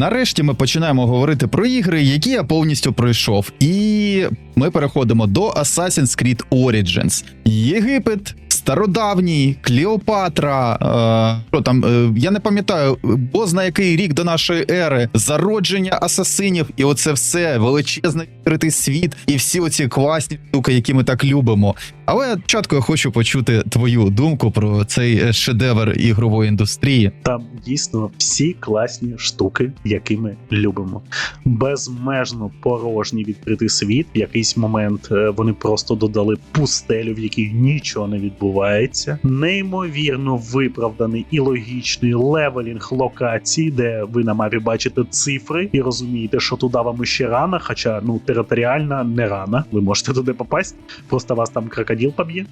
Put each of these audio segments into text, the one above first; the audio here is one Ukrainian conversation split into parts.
нарешті ми починаємо говорити про ігри, які я повністю пройшов. І ми переходимо до Assassin's Creed Origins. Єгипет. Стародавній, Кліопатра, е, що там, е, я не пам'ятаю, бо зна який рік до нашої ери, зародження асасинів, і оце все величезний відкритий світ, і всі оці класні штуки, які ми так любимо. Але спочатку я хочу почути твою думку про цей е, шедевр ігрової індустрії. Там дійсно всі класні штуки, які ми любимо. Безмежно порожній відкритий світ. В якийсь момент е, вони просто додали пустелю, в якій нічого не відбувається. Неймовірно виправданий і логічний левелінг локацій, де ви на мапі бачите цифри і розумієте, що туди вам ще рано, хоча ну територіально не рано. Ви можете туди попасть, просто вас там крокодил поб'є.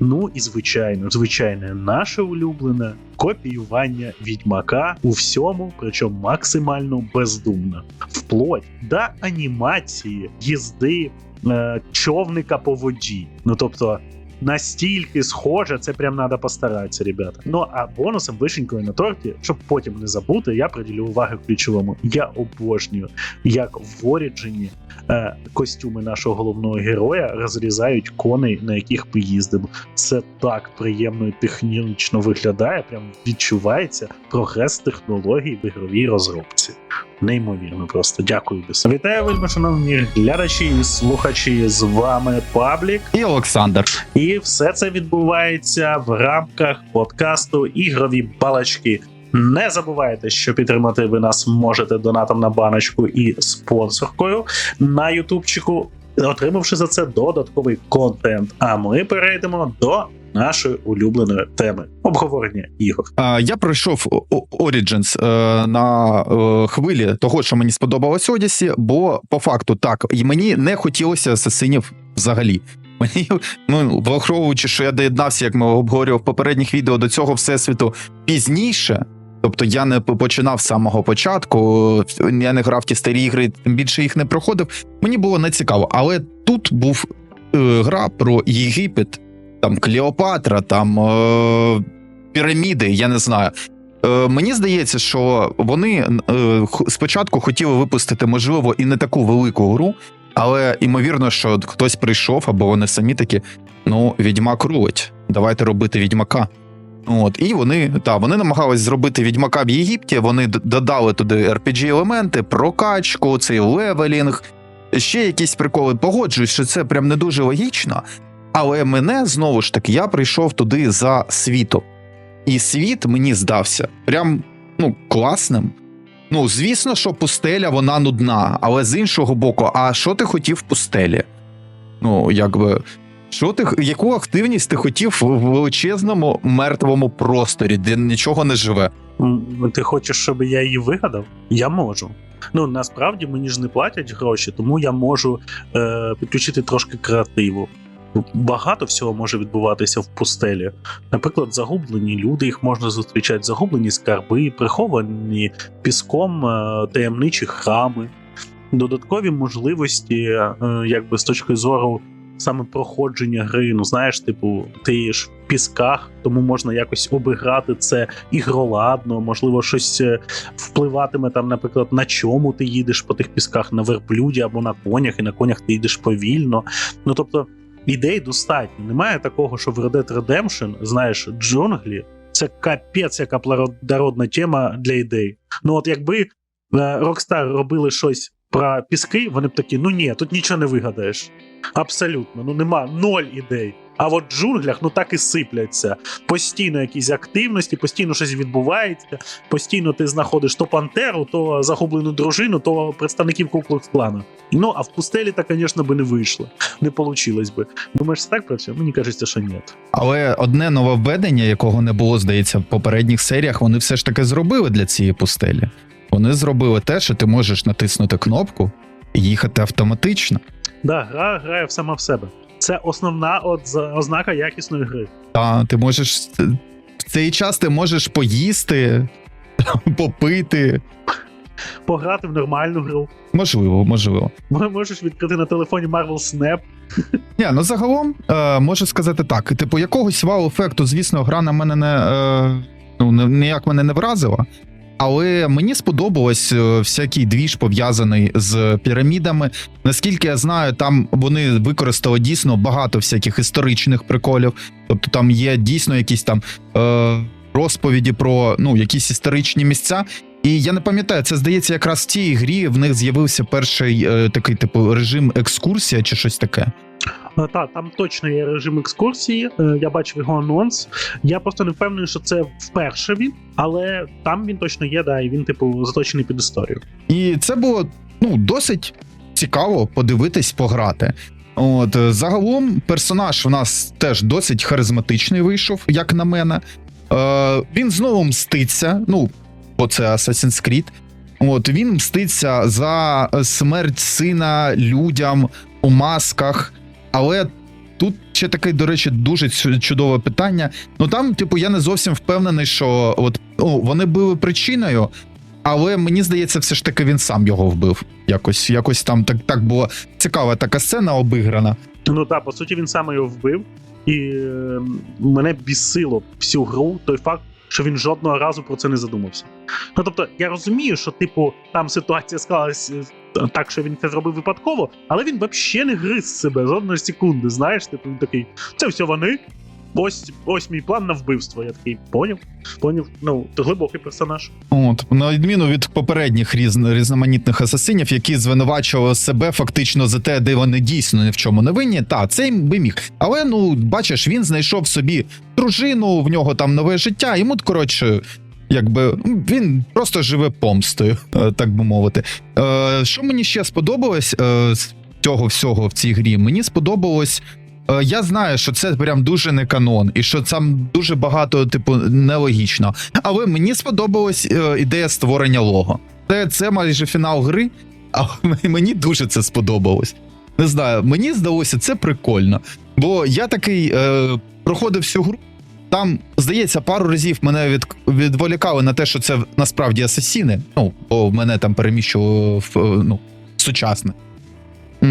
Ну і звичайно, звичайне, наше улюблене копіювання відьмака у всьому, причому максимально бездумно, вплоть до анімації їзди е, човника по воді. Ну тобто. Настільки схоже, це прям треба постаратися, ребята. Ну а бонусом вишенькою на торті, щоб потім не забути, я приділю уваги ключовому. Я обожнюю, як в Оріджині е, костюми нашого головного героя розрізають коней, на яких ми їздимо. Це так приємно і технічно виглядає. Прям відчувається прогрес технологій в ігровій розробці. Неймовірно, просто дякую Біс. Вітаю, вельми шановні глядачі і слухачі. З вами Паблік. І Олександр. І все це відбувається в рамках подкасту Ігрові балачки. Не забувайте, що підтримати ви нас можете донатом на баночку і спонсоркою на Ютубчику, отримавши за це додатковий контент. А ми перейдемо до нашої улюбленої теми обговорення ігор. А, Я пройшов Origins е, на е, хвилі того, що мені сподобалось Одісі, бо по факту так, і мені не хотілося асасинів взагалі. Мені, ну, враховуючи, що я доєднався, як ми обговорював в попередніх відео до цього всесвіту пізніше. Тобто я не починав з самого початку, я не грав ті старі ігри, тим більше їх не проходив. Мені було не цікаво. Але тут був е, гра про Єгипет, там Клеопатра, там е, піраміди, я не знаю. Е, мені здається, що вони е, спочатку хотіли випустити, можливо, і не таку велику гру, але ймовірно, що хтось прийшов, або вони самі такі: ну, відьмак рулить, давайте робити відьмака. От, і вони та вони намагались зробити відьмака в Єгипті. Вони додали туди rpg елементи, прокачку, цей левелінг, ще якісь приколи. Погоджуюсь, що це прям не дуже логічно. Але мене знову ж таки, я прийшов туди за світом. І світ мені здався прям ну, класним. Ну, звісно, що пустеля вона нудна, але з іншого боку, а що ти хотів в пустелі? Ну, якби. Що ти, яку активність ти хотів в величезному мертвому просторі, де нічого не живе? Ти хочеш, щоб я її вигадав? Я можу. Ну насправді мені ж не платять гроші, тому я можу е, підключити трошки креативу. Багато всього може відбуватися в пустелі. Наприклад, загублені люди, їх можна зустрічати, загублені скарби, приховані піском е, таємничі храми, додаткові можливості, е, якби з точки зору саме проходження гри. Ну знаєш, типу, ти ж в пісках, тому можна якось обіграти це ігроладно, можливо, щось е, впливатиме там, наприклад, на чому ти їдеш по тих пісках, на верблюді або на конях, і на конях ти їдеш повільно. Ну тобто. Ідей достатньо. Немає такого, що в Red Dead Redemption, знаєш, джунглі це капець, яка плодородна тема для ідей. Ну от якби е, Rockstar робили щось про піски, вони б такі: ну ні, тут нічого не вигадаєш. Абсолютно, ну нема ноль ідей. А от в джунглях ну так і сипляться. Постійно якісь активності, постійно щось відбувається, постійно ти знаходиш то пантеру, то загублену дружину, то представників куклукс клану. Ну а в пустелі так, звісно, би не вийшло. Не вийшло би. Думаєш, це так працює? Мені кажеться, що ні. Але одне нововведення, якого не було, здається, в попередніх серіях, вони все ж таки зробили для цієї пустелі. Вони зробили те, що ти можеш натиснути кнопку і їхати автоматично. Да, гра грає в сама в себе. Це основна от ознака якісної гри. Та ти можеш в цей час ти можеш поїсти, попити. Пограти в нормальну гру. Можливо, можливо. Можеш відкрити на телефоні Marvel Snap. Ні, ну загалом е, можу сказати так: типу, якогось вау-ефекту, звісно, гра на мене не, е, ну, ніяк мене не вразила. Але мені сподобалось е, всякий двіж пов'язаний з пірамідами. Наскільки я знаю, там вони використали дійсно багато всяких історичних приколів. Тобто там є дійсно якісь там е, розповіді про ну, якісь історичні місця. І я не пам'ятаю, це здається, якраз в цій грі в них з'явився перший е, такий типу режим екскурсія чи щось таке. Е, Так, там точно є режим екскурсії. е, Я бачив його анонс. Я просто не впевнений, що це вперше він, але там він точно є, да, і він, типу, заточений під історію. І це було ну досить цікаво подивитись, пограти. От е, загалом персонаж у нас теж досить харизматичний вийшов, як на мене. Е, він знову мститься. Ну, бо це Assassin's Creed. От він мститься за смерть сина людям у масках. Але тут ще таке, до речі, дуже чудове питання. Ну там, типу, я не зовсім впевнений, що от ну, вони були причиною, але мені здається, все ж таки він сам його вбив. Якось, якось там так, так була цікава така сцена обіграна. Ну так, по суті, він сам його вбив, і е, мене бісило всю гру той факт, що він жодного разу про це не задумався. Ну тобто, я розумію, що, типу, там ситуація склалась е, так, що він це зробив випадково, але він взагалі не гриз себе жодної секунди. Знаєш, типу, він такий, це все вони. Ось ось мій план на вбивство. Я такий поняв, поняв. Ну, глибокий персонаж. От, на відміну від попередніх різ, різноманітних асасинів, які звинувачували себе фактично за те, де вони дійсно ні в чому не винні. Та це би міг. Але ну бачиш, він знайшов собі дружину, в нього там нове життя. Йому коротше, якби він просто живе помстою, е, так би мовити. Е, що мені ще сподобалось е, з цього всього в цій грі? Мені сподобалось. Е, Я знаю, що це прям дуже не канон, і що там дуже багато, типу, нелогічно. Але мені сподобалась е, ідея створення лого. Це, це майже фінал гри, але мені дуже це сподобалось. Не знаю, мені здалося це прикольно. Бо я такий е, проходив всю гру. Там, здається, пару разів мене від, відволікали на те, що це насправді асасіни. Ну, бо мене там переміщувало в е, ну, сучасне.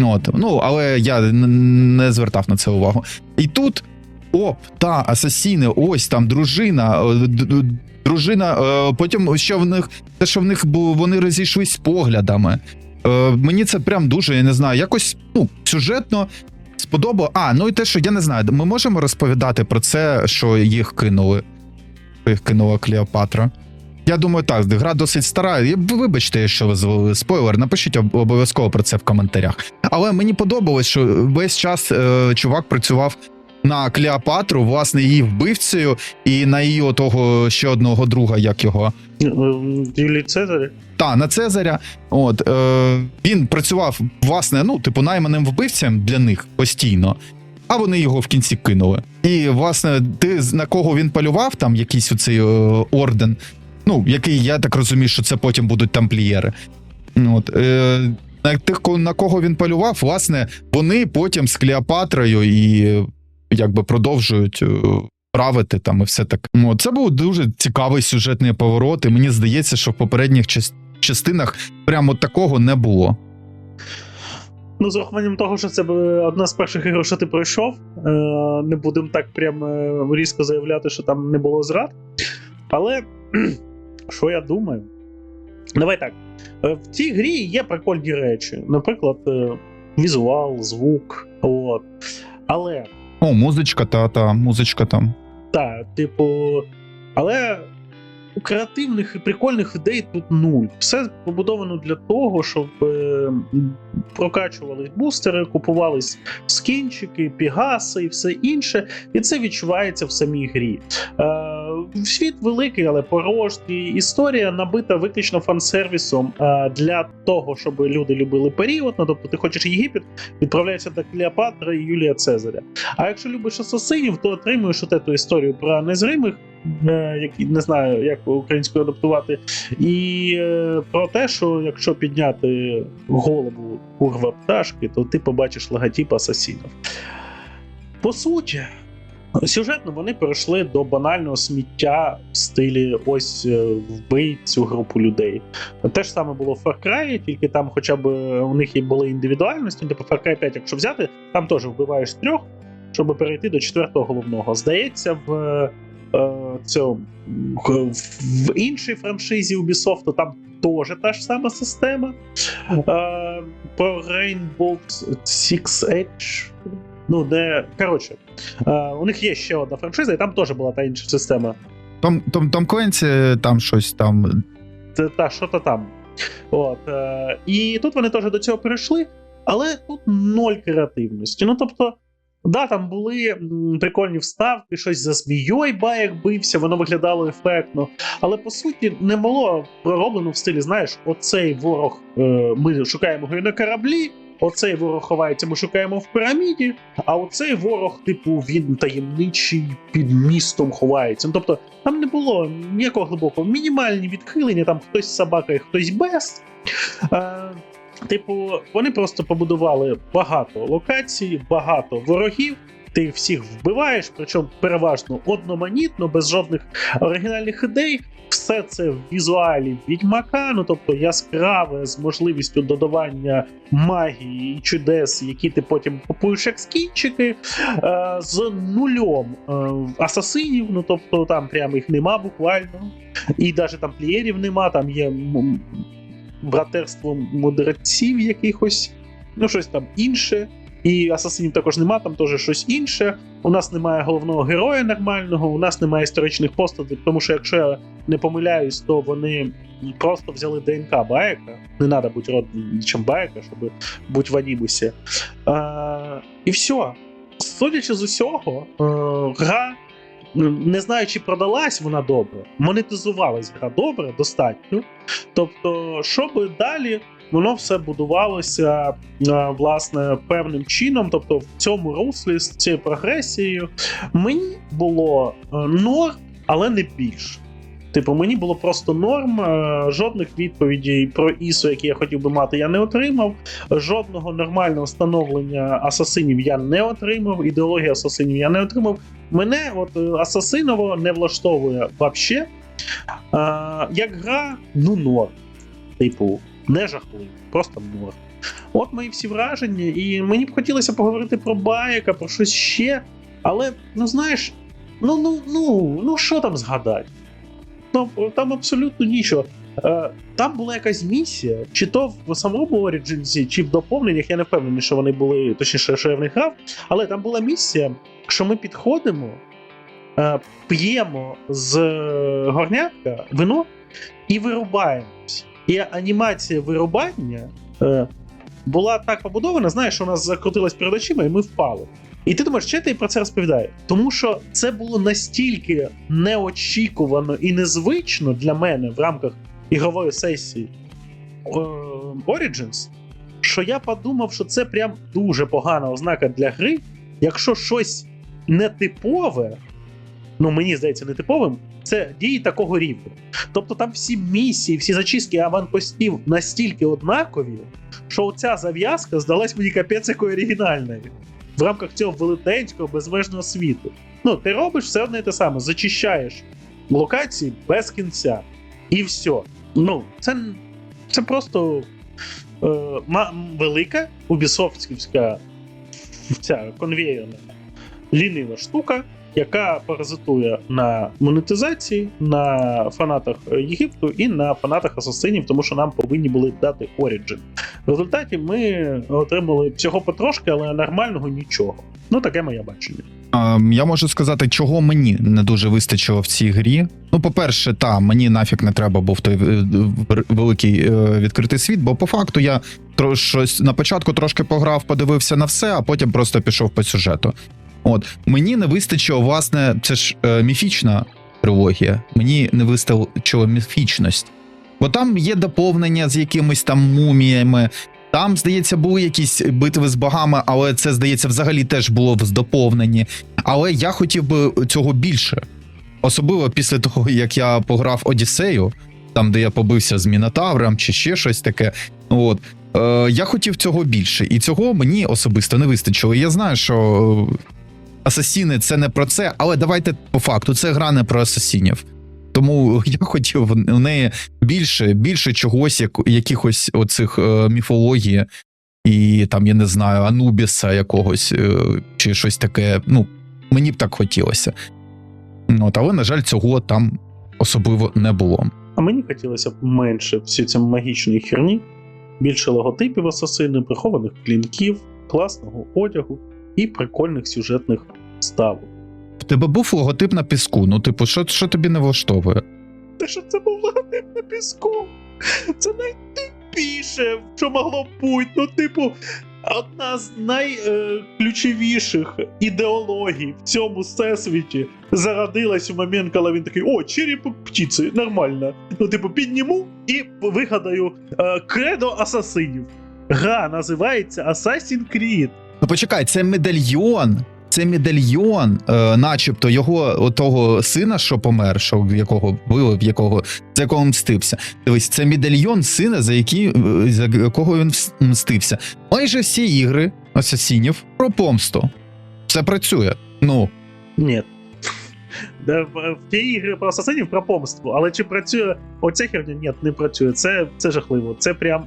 Ну, от, ну, але я не звертав на це увагу. І тут оп, та, асасіни, ось там дружина, е, дружина, е, потім ще в них, те, що в них вони розійшлись поглядами. Е, Мені це прям дуже, я не знаю, якось ну, сюжетно сподобало. А, ну і те, що я не знаю, ми можемо розповідати про це, що їх кинули. що Їх кинула Клеопатра. Я думаю, так, гра досить стара. Вибачте, якщо ви спойлер, напишіть обов'язково про це в коментарях. Але мені подобалось, що весь час е, чувак працював на Клеопатру, власне, її вбивцею, і на її того ще одного друга, як його. Е, Юлій Цезарь. Та на Цезаря. От е, він працював, власне, ну, типу, найманим вбивцям для них постійно, а вони його в кінці кинули. І, власне, ти на кого він полював, там якийсь оцей е, орден, ну, який я так розумію, що це потім будуть тамплієри. От, е, на тих, на кого він полював, власне, вони потім з Клеопатрою і якби продовжують. е, Правити там і все таке. Ну, це був дуже цікавий сюжетний поворот, і мені здається, що в попередніх частинах прямо такого не було. Ну, з урахуванням того, що це одна з перших ігор, що ти пройшов. Е, не будемо так прям е, різко заявляти, що там не було зрад. Але що я думаю? Давай так. Е, В цій грі є прикольні речі. Наприклад, е, візуал, звук. От. Але О, музичка, та та музичка там. Так, типу, але креативних і прикольних ідей тут нуль. Все побудовано для того, щоб е, прокачувались бустери, купувались скінчики, пігаси і все інше. І це відчувається в самій грі. Е, світ великий, але порожній. Історія набита виключно фан-сервісом е, для того, щоб люди любили період. Ну, тобто, ти хочеш Єгипет, відправляєшся до Клеопатра і Юлія Цезаря. А якщо любиш асасинів, то отримуєш от эту історію про незримих, е, які не знаю, як українською адаптувати, і е, про те, що якщо підняти голову курва пташки, то ти побачиш логотип асасінів. По суті. Сюжетно вони перейшли до банального сміття в стилі ось е, вбий цю групу людей. Те ж саме було в Far Cry, тільки там хоча б е, у них і були індивідуальності. Типу Far Cry 5, якщо взяти, там теж вбиваєш трьох, щоб перейти до четвертого головного. Здається, в е, м, в іншій франшизі Ubisoft там теж та ж сама система. Е, Про Rainbow Six Edge. Ну, де. Коротше, е, у них є ще одна франшиза, і там теж була та інша система. Том, Том, Том Кленці там щось там. Та що то там. От, е, і тут вони теж до цього перейшли, але тут ноль креативності. Ну тобто, да, там були прикольні вставки, щось за змією баєк бився, воно виглядало ефектно. Але по суті не було пророблено в стилі, знаєш, оцей ворог, е, ми шукаємо його на кораблі. Оцей ворог ховається, ми шукаємо в піраміді, а оцей ворог, типу, він таємничий під містом ховається. Ну, тобто, там не було ніякого глибокого. Мінімальні відхилення, там хтось з собакою, хтось без. Типу, вони просто побудували багато локацій, багато ворогів. Ти всіх вбиваєш, причому переважно одноманітно, без жодних оригінальних ідей. Все це в візуалі відьмака, ну тобто яскраве з можливістю додавання магії і чудес, які ти потім купуєш як скінчики, е, з нульом е, асасинів, ну тобто там прямо їх нема буквально. І навіть там плієрів нема, там є м- братерство мудреців якихось, ну щось там інше. І асасинів також нема, там теж щось інше. У нас немає головного героя нормального, у нас немає історичних постатей, тому що якщо я не помиляюсь, то вони просто взяли ДНК Баєка. Не треба бути родичем Баєка, щоб бути в анімусі. А, і все. Судячи з усього, е, гра, не знаю, чи продалась вона добре, монетизувалась гра добре, достатньо. Тобто, що би далі, воно все будувалося е, власне певним чином. Тобто, в цьому руслі з цією прогресією мені було е, норм, але не більше. Типу, мені було просто норм. е, Жодних відповідей про ІСО, які я хотів би мати, я не отримав. Жодного нормального встановлення асасинів я не отримав. Ідеологія асасинів я не отримав. Мене от е, асасиново не влаштовує. Е, Як гра, ну норм. Типу, не жахливо, просто норм. От мої всі враження, і мені б хотілося поговорити про Баєка, про щось ще. Але, ну знаєш, ну ну ну, ну що там згадати? Ну, там абсолютно нічого. Е, Там була якась місія, чи то в самому Origins, чи в доповненнях, я не впевнений, що вони були, точніше, що я в них грав, але там була місія, що ми підходимо, е, п'ємо з горнятка вино і вирубаємось. І анімація вирубання е, була так побудована, знаєш, що у нас закрутилась перед очима, і ми впали. І ти думаєш, я тобі про це розповідаю? Тому що це було настільки неочікувано і незвично для мене в рамках ігрової сесії е, Origins, що я подумав, що це прям дуже погана ознака для гри, якщо щось нетипове, ну мені здається, нетиповим, це дії такого рівня. Тобто там всі місії, всі зачистки аванпостів настільки однакові, що оця зав'язка здалась мені капець якою оригінальною в рамках цього велетенського безмежного світу. Ну, ти робиш все одне і те саме, зачищаєш локації без кінця. І все. Ну, це, це просто е, велика убісофтська ця конвеєрна лінива штука, яка паразитує на монетизації, на фанатах Єгипту і на фанатах асасинів, тому що нам повинні були дати Origin. В результаті ми отримали всього потрошки, але нормального нічого. Ну, таке моє бачення. А, я можу сказати, чого мені не дуже вистачило в цій грі. Ну, по-перше, та мені нафіг не треба був той е, великий е, відкритий світ, бо по факту я щось на початку трошки пограв, подивився на все, а потім просто пішов по сюжету. От мені не вистачило, власне, це ж е, міфічна трилогія. Мені не вистачило міфічність. Бо там є доповнення з якимись там муміями. Там, здається, були якісь битви з богами, але це, здається, взагалі теж було в доповненні. Але я хотів би цього більше. Особливо після того, як я пограв Одіссею, там, де я побився з Мінотавром чи ще щось таке. От. Е, я хотів цього більше, і цього мені особисто не вистачило. Я знаю, що е, асасіни це не про це, але давайте по факту, це гра не про асасінів. Тому я хотів в неї більше, більше чогось, як, якихось оцих е, міфології, і там, я не знаю, Анубіса якогось, е, чи щось таке. Ну, мені б так хотілося. От, але, на жаль, цього там особливо не було. А мені хотілося б менше всі ці магічної херні, більше логотипів асасини, прихованих клінків, класного одягу і прикольних сюжетних ставок. В тебе був логотип на піску. Ну, типу, що, що тобі не влаштовує? Те, що це був логотип на піску. Це найтупіше, що могло бути. Ну, типу, одна з найключовіших ідеологій в цьому всесвіті зародилась у момент, коли він такий: о, череп птиці, нормально. Ну, типу, підніму і вигадаю е, кредо асасинів. Гра називається Assassin's Creed. Ну почекай, це медальйон. Це медальйон, е, начебто його того сина, що помер, що якого били, в якого за якого мстився. Дивись, це медальйон сина, за який, е, за якого він мстився. Майже всі ігри асасінів про помсту. Це працює. Ну, Ні. В в ті ігри про асасинів про помсту, але чи працює оця херня? Ні, не працює. Це, це жахливо. Це прям.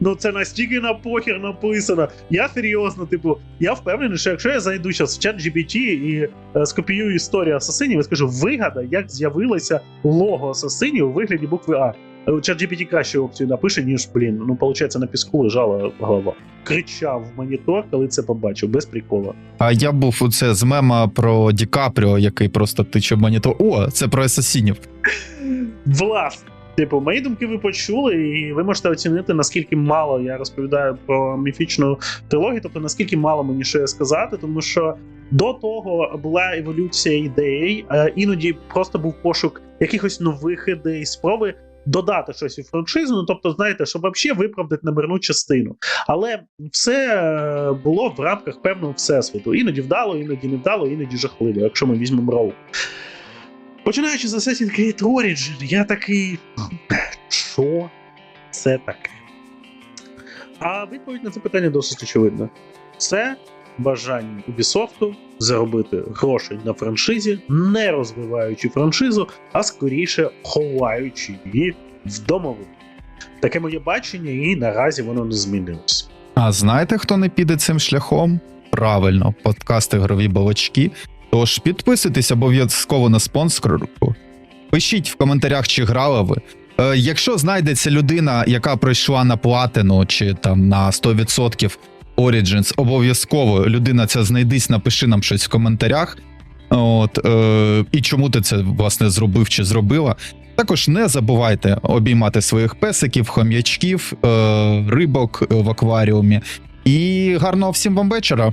Ну це настільки на похер написано. Я серйозно, типу, я впевнений, що якщо я зайду зараз в чат GBT і е, скопіюю історію асасинів і скажу, вигадай, як з'явилося лого асасинів у вигляді букви А. Е, Чат GPT краще опцію напише, ніж, блін, ну, виходить, на піску лежала голова. Кричав в монітор, коли це побачив, без прикола. а я був у це з мема про Ді Капріо, який просто тиче монітор. О, це про асасінів. Власне. Типу, мої думки ви почули, і ви можете оцінити, наскільки мало я розповідаю про міфічну трилогію, тобто наскільки мало мені ще сказати, тому що до того була еволюція ідей, е, іноді просто був пошук якихось нових ідей, спроби додати щось у франшизу. Ну тобто, знаєте, щоб взагалі виправдати номерну частину. Але все е, було в рамках певного всесвіту. Іноді вдало, іноді не вдало, іноді жахливо, якщо ми візьмемо роу. Починаючи з Assassin's Creed Origin, я такий. Що це таке? А відповідь на це питання досить очевидна. Це бажання Ubisoft заробити грошей на франшизі, не розвиваючи франшизу, а скоріше ховаючи її в домовину. Таке моє бачення, і наразі воно не змінилось. А знаєте, хто не піде цим шляхом? Правильно, подкаст ігрові балачки. Тож підписуйтесь обов'язково на спонсорку. Пишіть в коментарях, чи грали ви. Е, якщо знайдеться людина, яка пройшла на платину чи там на 100% Origins, обов'язково людина ця знайдись, напиши нам щось в коментарях. От, е, і чому ти це власне зробив чи зробила. Також не забувайте обіймати своїх песиків, хом'ячків, е, рибок в акваріумі. І гарного всім вам вечора!